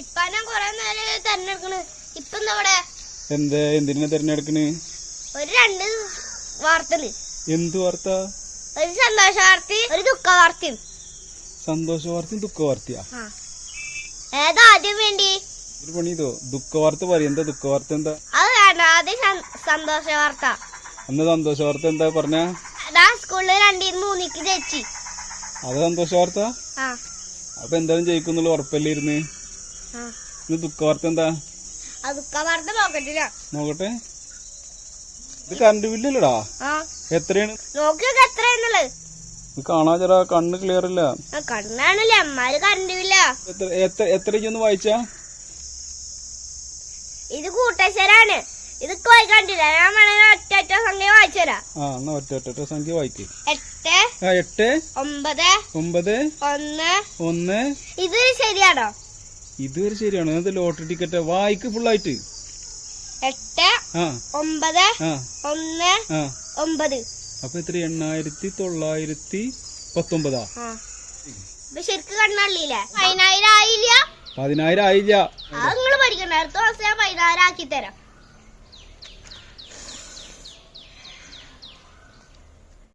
ഇപ്പൊ ഞാൻ കൊറേ നേരം തെരഞ്ഞെടുക്കണ്. ഇപ്പൊ എന്താ ഇവിടെ? എന്ത്? എന്തിനാ തെരഞ്ഞെടുക്കണ്? ഒരു രണ്ട് വാർത്തണ്ട് എന്ത് വാർത്ത? ഒരു സന്തോഷ വാർത്തയും ഒരു ദുഃഖ വാർത്തയും. സന്തോഷ വാർത്തയും ദുഃഖ വാർത്തയാ. ഏതാ ആദ്യം വേണ്ടി? ഒരു ദുഃഖ വാർത്ത പറയും. എന്താ ദുഃഖ വാർത്ത എന്താ? അത് വേണ്ട. ആദ്യം സന്തോഷ വാർത്ത. അന്ന് സന്തോഷ വാർത്ത എന്താ പറഞ്ഞ? സ്കൂളിൽ രണ്ടിന് മൂന്നിക്ക് ജയിച്ചു. അത് സന്തോഷ വാർത്ത? ആ. അപ്പൊ എന്തായാലും ജയിക്കുന്നുള്ള ഉറപ്പല്ലേ ഇരുന്ന്? ആ. ദുഃഖവാർത്ത ദുഃഖ വാർത്ത എന്താ നോക്കട്ടെ. ഇത് കറണ്ട് ബില്ലല്ലടാ എത്രയാണ്? ഇത് ചെറാ കണ്ണ് ക്ലിയർ ഇല്ല. കണ്ണാണല്ലേ. അമ്മാര് ബില്ല എത്ര വായിച്ചാ? ഇത് കൂട്ടശ്ശേരാണ് ഇത് കണ്ടില്ല ഞാൻ വേണമെങ്കിൽ ഒറ്റ ഒറ്റ സംഖ്യ വായിച്ചു ആ എന്നാ ഒറ്റ ഒറ്റ ഒറ്റ സംഖ്യ വായിക്ക്. എട്ട് ആ എട്ട് ഒമ്പത് ഒമ്പത് ഒന്ന്. ഒന്ന്. ഇത് ശരിയാണോ? ഇതുവരെ ശരിയാണ്. എന്താ ലോട്ടറി ടിക്കറ്റ്? വായിക്ക് ഫുള്ളായിട്ട് എട്ട് ഒമ്പത് ഒന്ന് ഒമ്പത്. അപ്പൊ എത്ര? എണ്ണായിരത്തി തൊള്ളായിരത്തി പത്തൊമ്പതാ? ശരിക്കും പതിനായിരം ആയില്ല. പതിനായിരം ആയില്ല. പഠിക്കണ്ട. അടുത്ത ദിവസം ഞാൻ പതിനായിരം ആക്കി തരാം.